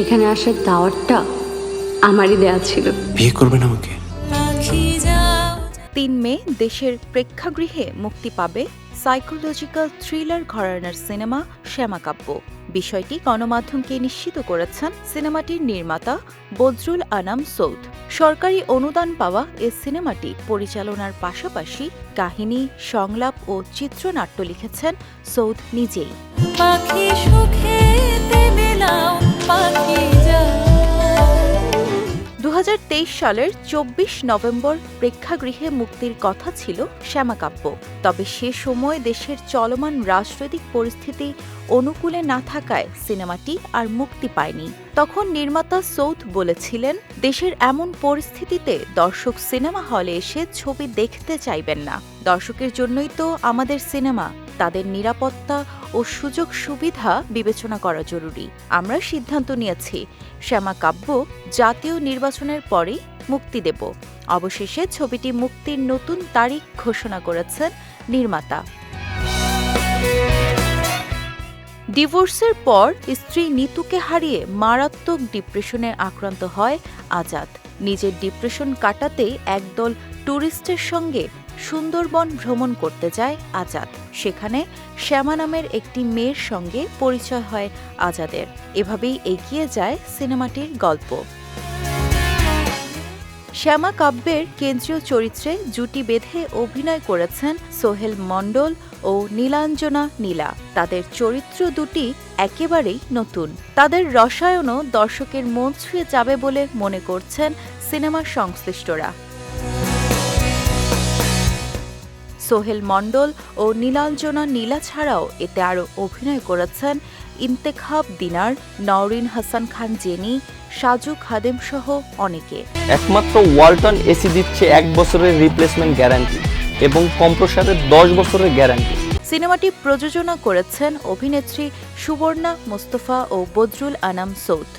এখানে আসার দাওয়াতটা আমারই দেয়া ছিল। বিয়ে করবেন আমাকে? তিন মে দেশের প্রেক্ষাগৃহে মুক্তি পাবে সাইকোলজিক্যাল থ্রিলার ঘরানার সিনেমা শ্যামাকাব্য বিষয়টি গণমাধ্যমকে নিশ্চিত করেছেন সিনেমাটির নির্মাতা বজরুল আনাম সৌদ। সরকারি অনুদান পাওয়া এ সিনেমাটি পরিচালনার পাশাপাশি কাহিনী সংলাপ ও চিত্রনাট্য লিখেছেন সৌদ নিজেই। পাখি সুখেতে সালের চব্বিশ নভেম্বর প্রেক্ষাগৃহে মুক্তির কথা ছিল শ্যামাকাব্য। তবে সে সময় দেশের চলমান রাজনৈতিক পরিস্থিতি অনুকূলে না থাকায় সিনেমাটি আর মুক্তি পায়নি। তখন নির্মাতা সৌথ বলেছিলেন, দেশের এমন পরিস্থিতিতে দর্শক সিনেমা হলে এসে ছবি দেখতে চাইবেন না। দর্শকের জন্যই তো আমাদের সিনেমা, তাদের নিরাপত্তা ও সুযোগ সুবিধা বিবেচনা করা জরুরি। আমরা সিদ্ধান্ত নিয়েছি, শ্যামা কাব্য জাতীয় নির্বাচনের পরেই মুক্তি দেব। অবশেষে ছবিটি মুক্তির নতুন তারিখ ঘোষণা করেছেন নির্মাতা। ডিভোর্সের পর স্ত্রী নিতুকে হারিয়ে মারাত্মক ডিপ্রেশনে আক্রান্ত হয় আজাদ। নিজের ডিপ্রেশন কাটাতে একদল ট্যুরিস্টের সঙ্গে সুন্দরবন ভ্রমণ করতে যায় আজাদ। সেখানে শ্যামা নামের একটি মেয়ের সঙ্গে পরিচয় হয় আজাদের। এভাবেই এগিয়ে যায় সিনেমাটির গল্প। শ্যামা কাব্যের কেন্দ্রীয় চরিত্রে জুটি বেঁধে অভিনয় করেছেন সোহেল মণ্ডল ও নীলাঞ্জনা নীলা। তাদের চরিত্র দুটি একেবারেই নতুন। তাদের রসায়নও দর্শকের মন ছুঁয়ে যাবে বলে মনে করছেন সিনেমা সংশ্লিষ্টরা। সোহেল মণ্ডল ও নীলাঞ্জনা নীলা ছাড়াও এতে আরও অভিনয় করেছেন ইন্তেখাব দিনার নওরিন হাসান খান জেনি সাজু খাদেম সহ অনেকে। একমাত্র ওয়ালটন এসি দিচ্ছে এক বছরের রিপ্লেসমেন্ট গ্যারান্টি এবং কম্প্রসারের দশ বছরের গ্যারান্টি সিনেমাটি প্রযোজনা করেছেন অভিনেত্রী সুবর্ণা মোস্তফা ও বদরুল আনাম সৌদ।